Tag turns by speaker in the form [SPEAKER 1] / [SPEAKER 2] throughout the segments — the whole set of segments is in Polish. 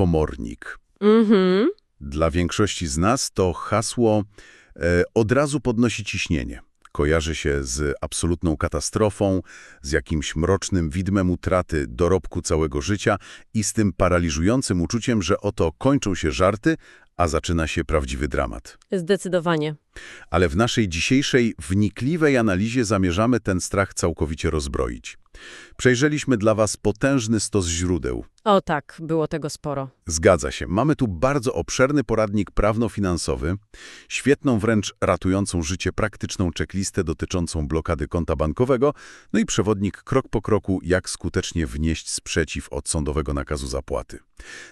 [SPEAKER 1] pomornik.
[SPEAKER 2] Mhm.
[SPEAKER 1] Dla większości z nas to hasło e, od razu podnosi ciśnienie. Kojarzy się z absolutną katastrofą, z jakimś mrocznym widmem utraty dorobku całego życia i z tym paraliżującym uczuciem, że oto kończą się żarty, a zaczyna się prawdziwy dramat.
[SPEAKER 2] Zdecydowanie.
[SPEAKER 1] Ale w naszej dzisiejszej wnikliwej analizie zamierzamy ten strach całkowicie rozbroić. Przejrzeliśmy dla Was potężny stos źródeł.
[SPEAKER 2] O tak, było tego sporo.
[SPEAKER 1] Zgadza się. Mamy tu bardzo obszerny poradnik prawno-finansowy, świetną wręcz ratującą życie praktyczną checklistę dotyczącą blokady konta bankowego, no i przewodnik krok po kroku, jak skutecznie wnieść sprzeciw od sądowego nakazu zapłaty.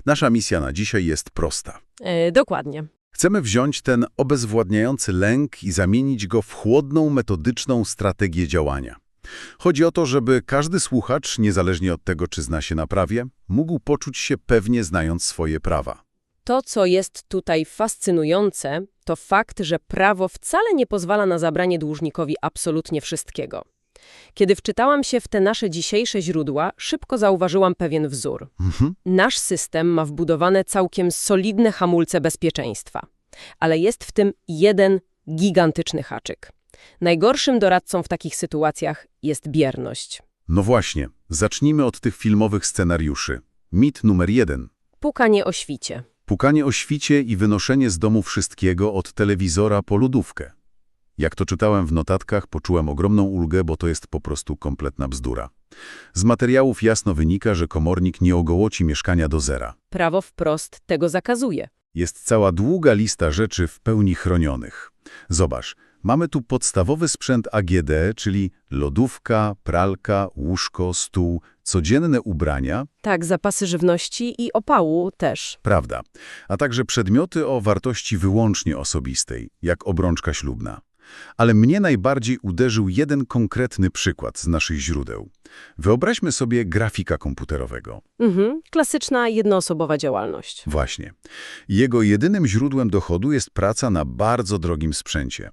[SPEAKER 1] Nasza misja na dzisiaj jest prosta.
[SPEAKER 2] E, dokładnie.
[SPEAKER 1] Chcemy wziąć ten obezwładniający lęk i zamienić go w chłodną, metodyczną strategię działania. Chodzi o to, żeby każdy słuchacz, niezależnie od tego, czy zna się na prawie, mógł poczuć się pewnie znając swoje prawa.
[SPEAKER 2] To, co jest tutaj fascynujące, to fakt, że prawo wcale nie pozwala na zabranie dłużnikowi absolutnie wszystkiego. Kiedy wczytałam się w te nasze dzisiejsze źródła, szybko zauważyłam pewien wzór.
[SPEAKER 1] Mhm.
[SPEAKER 2] Nasz system ma wbudowane całkiem solidne hamulce bezpieczeństwa. Ale jest w tym jeden gigantyczny haczyk. Najgorszym doradcą w takich sytuacjach jest bierność.
[SPEAKER 1] No właśnie, zacznijmy od tych filmowych scenariuszy. Mit numer jeden.
[SPEAKER 2] Pukanie o świcie.
[SPEAKER 1] Pukanie o świcie i wynoszenie z domu wszystkiego od telewizora po lodówkę. Jak to czytałem w notatkach, poczułem ogromną ulgę, bo to jest po prostu kompletna bzdura. Z materiałów jasno wynika, że komornik nie ogołoci mieszkania do zera.
[SPEAKER 2] Prawo wprost tego zakazuje.
[SPEAKER 1] Jest cała długa lista rzeczy w pełni chronionych. Zobacz, mamy tu podstawowy sprzęt AGD, czyli lodówka, pralka, łóżko, stół, codzienne ubrania,
[SPEAKER 2] Tak, zapasy żywności i opału też.
[SPEAKER 1] prawda, a także przedmioty o wartości wyłącznie osobistej, jak obrączka ślubna. Ale mnie najbardziej uderzył jeden konkretny przykład z naszych źródeł. Wyobraźmy sobie grafika komputerowego.
[SPEAKER 2] Mhm, klasyczna jednoosobowa działalność.
[SPEAKER 1] Właśnie. Jego jedynym źródłem dochodu jest praca na bardzo drogim sprzęcie.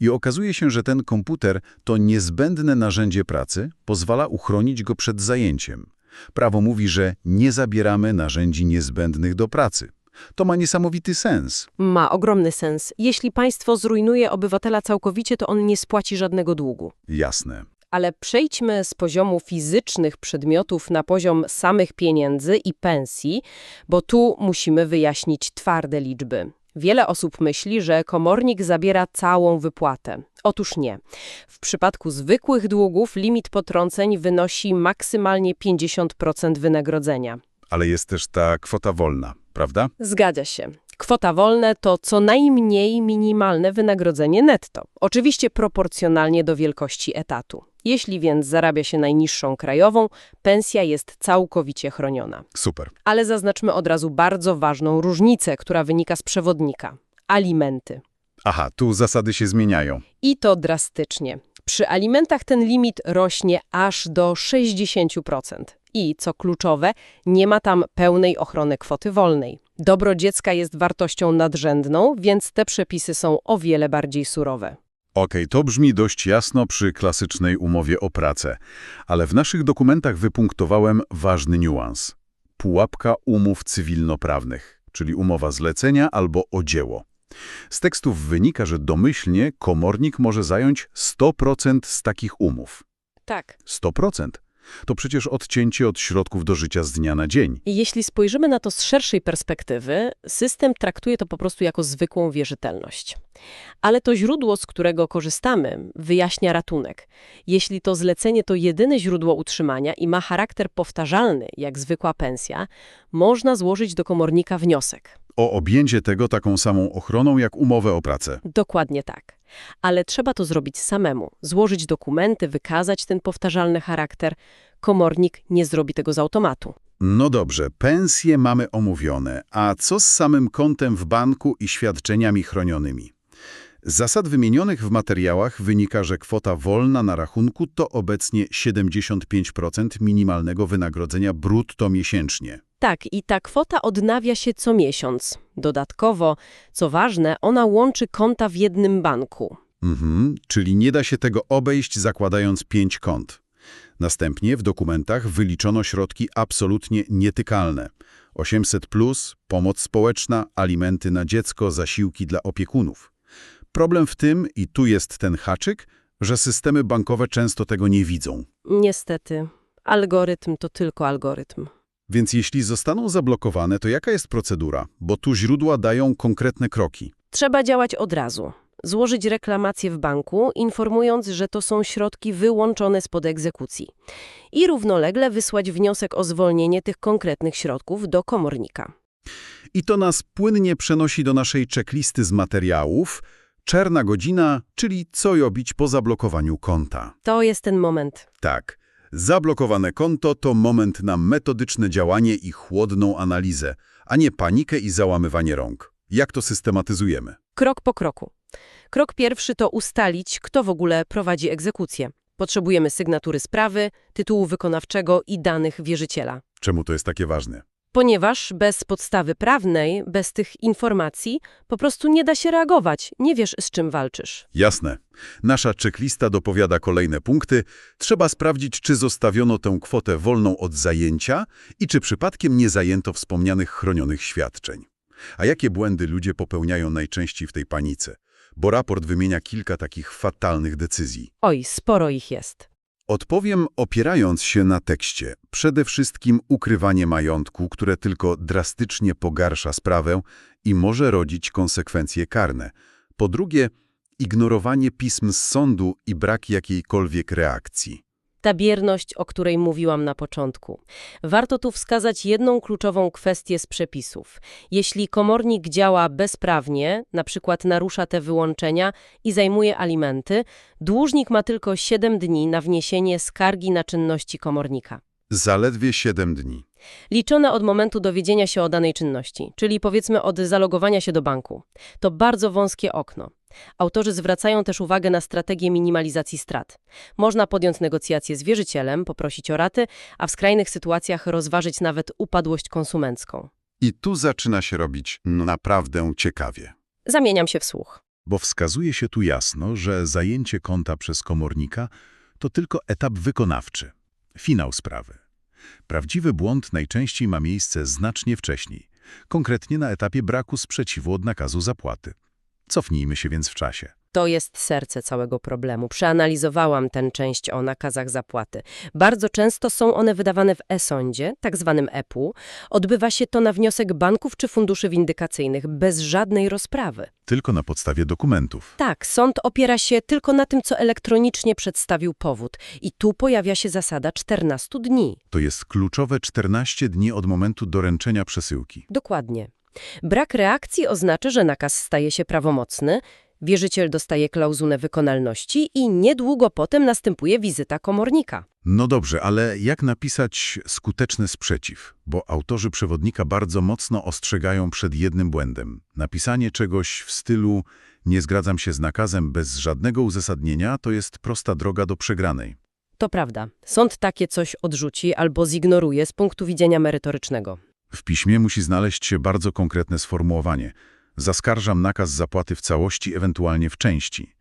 [SPEAKER 1] I okazuje się, że ten komputer to niezbędne narzędzie pracy, pozwala uchronić go przed zajęciem. Prawo mówi, że nie zabieramy narzędzi niezbędnych do pracy. To ma niesamowity sens.
[SPEAKER 2] Ma ogromny sens. Jeśli państwo zrujnuje obywatela całkowicie, to on nie spłaci żadnego długu.
[SPEAKER 1] Jasne.
[SPEAKER 2] Ale przejdźmy z poziomu fizycznych przedmiotów na poziom samych pieniędzy i pensji, bo tu musimy wyjaśnić twarde liczby. Wiele osób myśli, że komornik zabiera całą wypłatę. Otóż nie. W przypadku zwykłych długów limit potrąceń wynosi maksymalnie 50% wynagrodzenia.
[SPEAKER 1] Ale jest też ta kwota wolna, prawda?
[SPEAKER 2] Zgadza się. Kwota wolne to co najmniej minimalne wynagrodzenie netto. Oczywiście proporcjonalnie do wielkości etatu. Jeśli więc zarabia się najniższą krajową, pensja jest całkowicie chroniona.
[SPEAKER 1] Super.
[SPEAKER 2] Ale zaznaczmy od razu bardzo ważną różnicę, która wynika z przewodnika. Alimenty.
[SPEAKER 1] Aha, tu zasady się zmieniają.
[SPEAKER 2] I to drastycznie. Przy alimentach ten limit rośnie aż do 60%. I, co kluczowe, nie ma tam pełnej ochrony kwoty wolnej. Dobro dziecka jest wartością nadrzędną, więc te przepisy są o wiele bardziej surowe.
[SPEAKER 1] Okej, to brzmi dość jasno przy klasycznej umowie o pracę, ale w naszych dokumentach wypunktowałem ważny niuans. Pułapka umów cywilnoprawnych, czyli umowa zlecenia albo o dzieło. Z tekstów wynika, że domyślnie komornik może zająć 100% z takich umów.
[SPEAKER 2] Tak.
[SPEAKER 1] 100%. To przecież odcięcie od środków do życia z dnia na dzień.
[SPEAKER 2] I jeśli spojrzymy na to z szerszej perspektywy, system traktuje to po prostu jako zwykłą wierzytelność. Ale to źródło, z którego korzystamy, wyjaśnia ratunek. Jeśli to zlecenie to jedyne źródło utrzymania i ma charakter powtarzalny, jak zwykła pensja, można złożyć do komornika wniosek.
[SPEAKER 1] O objęcie tego taką samą ochroną jak umowę o pracę.
[SPEAKER 2] Dokładnie tak. Ale trzeba to zrobić samemu. Złożyć dokumenty, wykazać ten powtarzalny charakter. Komornik nie zrobi tego z automatu.
[SPEAKER 1] No dobrze, pensje mamy omówione, a co z samym kontem w banku i świadczeniami chronionymi? Z zasad wymienionych w materiałach wynika, że kwota wolna na rachunku to obecnie 75% minimalnego wynagrodzenia brutto miesięcznie.
[SPEAKER 2] Tak, i ta kwota odnawia się co miesiąc. Dodatkowo, co ważne, ona łączy konta w jednym banku.
[SPEAKER 1] Mhm, czyli nie da się tego obejść zakładając pięć kont. Następnie w dokumentach wyliczono środki absolutnie nietykalne. 800 plus, pomoc społeczna, alimenty na dziecko, zasiłki dla opiekunów. Problem w tym, i tu jest ten haczyk, że systemy bankowe często tego nie widzą.
[SPEAKER 2] Niestety, algorytm to tylko algorytm.
[SPEAKER 1] Więc jeśli zostaną zablokowane, to jaka jest procedura? Bo tu źródła dają konkretne kroki.
[SPEAKER 2] Trzeba działać od razu. Złożyć reklamację w banku, informując, że to są środki wyłączone spod egzekucji. I równolegle wysłać wniosek o zwolnienie tych konkretnych środków do komornika.
[SPEAKER 1] I to nas płynnie przenosi do naszej checklisty z materiałów. Czerna godzina, czyli co robić po zablokowaniu konta.
[SPEAKER 2] To jest ten moment.
[SPEAKER 1] Tak, zablokowane konto to moment na metodyczne działanie i chłodną analizę, a nie panikę i załamywanie rąk. Jak to systematyzujemy?
[SPEAKER 2] Krok po kroku. Krok pierwszy to ustalić, kto w ogóle prowadzi egzekucję. Potrzebujemy sygnatury sprawy, tytułu wykonawczego i danych wierzyciela.
[SPEAKER 1] Czemu to jest takie ważne?
[SPEAKER 2] Ponieważ bez podstawy prawnej, bez tych informacji, po prostu nie da się reagować, nie wiesz z czym walczysz.
[SPEAKER 1] Jasne. Nasza checklista dopowiada kolejne punkty. Trzeba sprawdzić, czy zostawiono tę kwotę wolną od zajęcia i czy przypadkiem nie zajęto wspomnianych chronionych świadczeń. A jakie błędy ludzie popełniają najczęściej w tej panice? Bo raport wymienia kilka takich fatalnych decyzji.
[SPEAKER 2] Oj, sporo ich jest.
[SPEAKER 1] Odpowiem opierając się na tekście. Przede wszystkim ukrywanie majątku, które tylko drastycznie pogarsza sprawę i może rodzić konsekwencje karne. Po drugie, ignorowanie pism z sądu i brak jakiejkolwiek reakcji.
[SPEAKER 2] Ta bierność, o której mówiłam na początku. Warto tu wskazać jedną kluczową kwestię z przepisów. Jeśli komornik działa bezprawnie, na przykład narusza te wyłączenia i zajmuje alimenty, dłużnik ma tylko 7 dni na wniesienie skargi na czynności komornika.
[SPEAKER 1] Zaledwie 7 dni.
[SPEAKER 2] Liczone od momentu dowiedzenia się o danej czynności, czyli powiedzmy od zalogowania się do banku. To bardzo wąskie okno. Autorzy zwracają też uwagę na strategię minimalizacji strat. Można podjąć negocjacje z wierzycielem, poprosić o raty, a w skrajnych sytuacjach rozważyć nawet upadłość konsumencką.
[SPEAKER 1] I tu zaczyna się robić naprawdę ciekawie.
[SPEAKER 2] Zamieniam się w słuch.
[SPEAKER 1] Bo wskazuje się tu jasno, że zajęcie konta przez komornika to tylko etap wykonawczy, finał sprawy. Prawdziwy błąd najczęściej ma miejsce znacznie wcześniej, konkretnie na etapie braku sprzeciwu od nakazu zapłaty. Cofnijmy się więc w czasie.
[SPEAKER 2] To jest serce całego problemu. Przeanalizowałam tę część o nakazach zapłaty. Bardzo często są one wydawane w e-sądzie, tak zwanym EPU. Odbywa się to na wniosek banków czy funduszy windykacyjnych, bez żadnej rozprawy.
[SPEAKER 1] Tylko na podstawie dokumentów.
[SPEAKER 2] Tak, sąd opiera się tylko na tym, co elektronicznie przedstawił powód. I tu pojawia się zasada 14 dni.
[SPEAKER 1] To jest kluczowe 14 dni od momentu doręczenia przesyłki.
[SPEAKER 2] Dokładnie. Brak reakcji oznacza, że nakaz staje się prawomocny, wierzyciel dostaje klauzulę wykonalności i niedługo potem następuje wizyta komornika.
[SPEAKER 1] No dobrze, ale jak napisać skuteczny sprzeciw? Bo autorzy przewodnika bardzo mocno ostrzegają przed jednym błędem. Napisanie czegoś w stylu nie zgadzam się z nakazem bez żadnego uzasadnienia to jest prosta droga do przegranej.
[SPEAKER 2] To prawda. Sąd takie coś odrzuci albo zignoruje z punktu widzenia merytorycznego.
[SPEAKER 1] W piśmie musi znaleźć się bardzo konkretne sformułowanie. Zaskarżam nakaz zapłaty w całości, ewentualnie w części.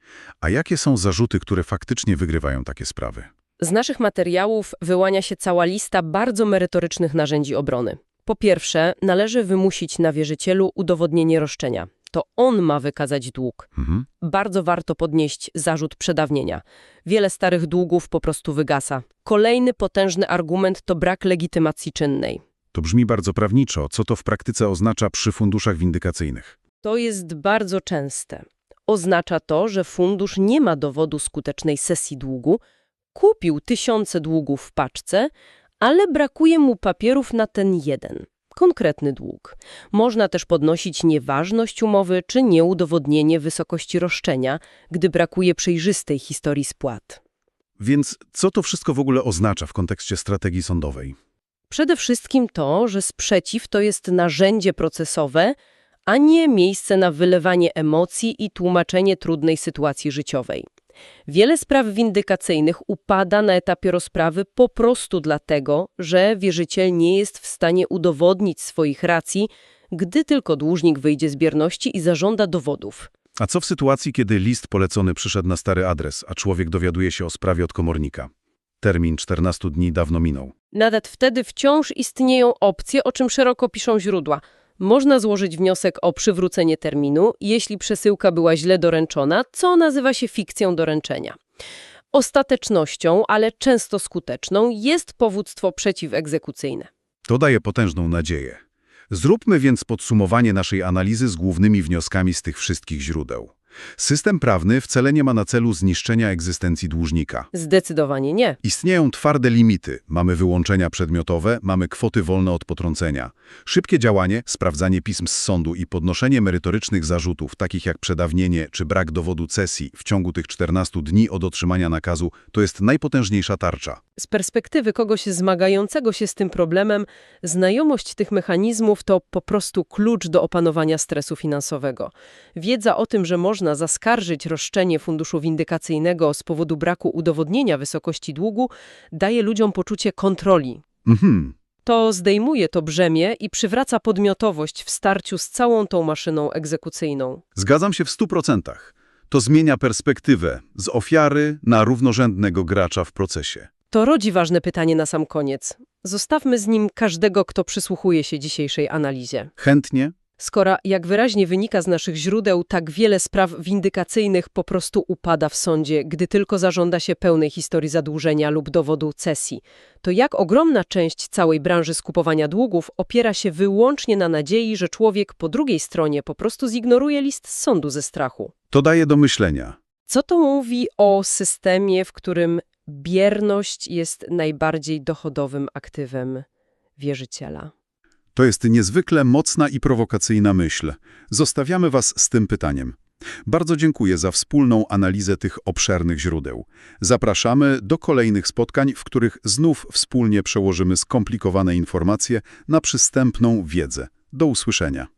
[SPEAKER 1] A jakie są zarzuty, które faktycznie wygrywają takie sprawy?
[SPEAKER 2] Z naszych materiałów wyłania się cała lista bardzo merytorycznych narzędzi obrony. Po pierwsze, należy wymusić na wierzycielu udowodnienie roszczenia. To on ma wykazać dług.
[SPEAKER 1] Mhm.
[SPEAKER 2] Bardzo warto podnieść zarzut przedawnienia. Wiele starych długów po prostu wygasa. Kolejny potężny argument to brak legitymacji czynnej.
[SPEAKER 1] To brzmi bardzo prawniczo. Co to w praktyce oznacza przy funduszach windykacyjnych?
[SPEAKER 2] To jest bardzo częste. Oznacza to, że fundusz nie ma dowodu skutecznej sesji długu, kupił tysiące długów w paczce, ale brakuje mu papierów na ten jeden, konkretny dług. Można też podnosić nieważność umowy czy nieudowodnienie wysokości roszczenia, gdy brakuje przejrzystej historii spłat.
[SPEAKER 1] Więc co to wszystko w ogóle oznacza w kontekście strategii sądowej?
[SPEAKER 2] Przede wszystkim to, że sprzeciw to jest narzędzie procesowe, a nie miejsce na wylewanie emocji i tłumaczenie trudnej sytuacji życiowej. Wiele spraw windykacyjnych upada na etapie rozprawy po prostu dlatego, że wierzyciel nie jest w stanie udowodnić swoich racji, gdy tylko dłużnik wyjdzie z bierności i zażąda dowodów.
[SPEAKER 1] A co w sytuacji, kiedy list polecony przyszedł na stary adres, a człowiek dowiaduje się o sprawie od komornika? Termin 14 dni dawno minął.
[SPEAKER 2] Nawet wtedy wciąż istnieją opcje, o czym szeroko piszą źródła. Można złożyć wniosek o przywrócenie terminu, jeśli przesyłka była źle doręczona, co nazywa się fikcją doręczenia. Ostatecznością, ale często skuteczną, jest powództwo przeciwegzekucyjne.
[SPEAKER 1] To daje potężną nadzieję. Zróbmy więc podsumowanie naszej analizy z głównymi wnioskami z tych wszystkich źródeł. System prawny wcale nie ma na celu zniszczenia egzystencji dłużnika.
[SPEAKER 2] Zdecydowanie nie.
[SPEAKER 1] Istnieją twarde limity. Mamy wyłączenia przedmiotowe, mamy kwoty wolne od potrącenia. Szybkie działanie, sprawdzanie pism z sądu i podnoszenie merytorycznych zarzutów, takich jak przedawnienie czy brak dowodu cesji w ciągu tych 14 dni od otrzymania nakazu, to jest najpotężniejsza tarcza.
[SPEAKER 2] Z perspektywy kogoś zmagającego się z tym problemem, znajomość tych mechanizmów to po prostu klucz do opanowania stresu finansowego. Wiedza o tym, że można zaskarżyć roszczenie funduszu windykacyjnego z powodu braku udowodnienia wysokości długu, daje ludziom poczucie kontroli.
[SPEAKER 1] Mhm.
[SPEAKER 2] To zdejmuje to brzemię i przywraca podmiotowość w starciu z całą tą maszyną egzekucyjną.
[SPEAKER 1] Zgadzam się w stu procentach. To zmienia perspektywę z ofiary na równorzędnego gracza w procesie.
[SPEAKER 2] To rodzi ważne pytanie na sam koniec. Zostawmy z nim każdego, kto przysłuchuje się dzisiejszej analizie.
[SPEAKER 1] Chętnie?
[SPEAKER 2] Skoro, jak wyraźnie wynika z naszych źródeł, tak wiele spraw windykacyjnych po prostu upada w sądzie, gdy tylko zażąda się pełnej historii zadłużenia lub dowodu cesji, to jak ogromna część całej branży skupowania długów opiera się wyłącznie na nadziei, że człowiek po drugiej stronie po prostu zignoruje list z sądu ze strachu.
[SPEAKER 1] To daje do myślenia.
[SPEAKER 2] Co to mówi o systemie, w którym bierność jest najbardziej dochodowym aktywem wierzyciela?
[SPEAKER 1] To jest niezwykle mocna i prowokacyjna myśl. Zostawiamy Was z tym pytaniem. Bardzo dziękuję za wspólną analizę tych obszernych źródeł. Zapraszamy do kolejnych spotkań, w których znów wspólnie przełożymy skomplikowane informacje na przystępną wiedzę. Do usłyszenia.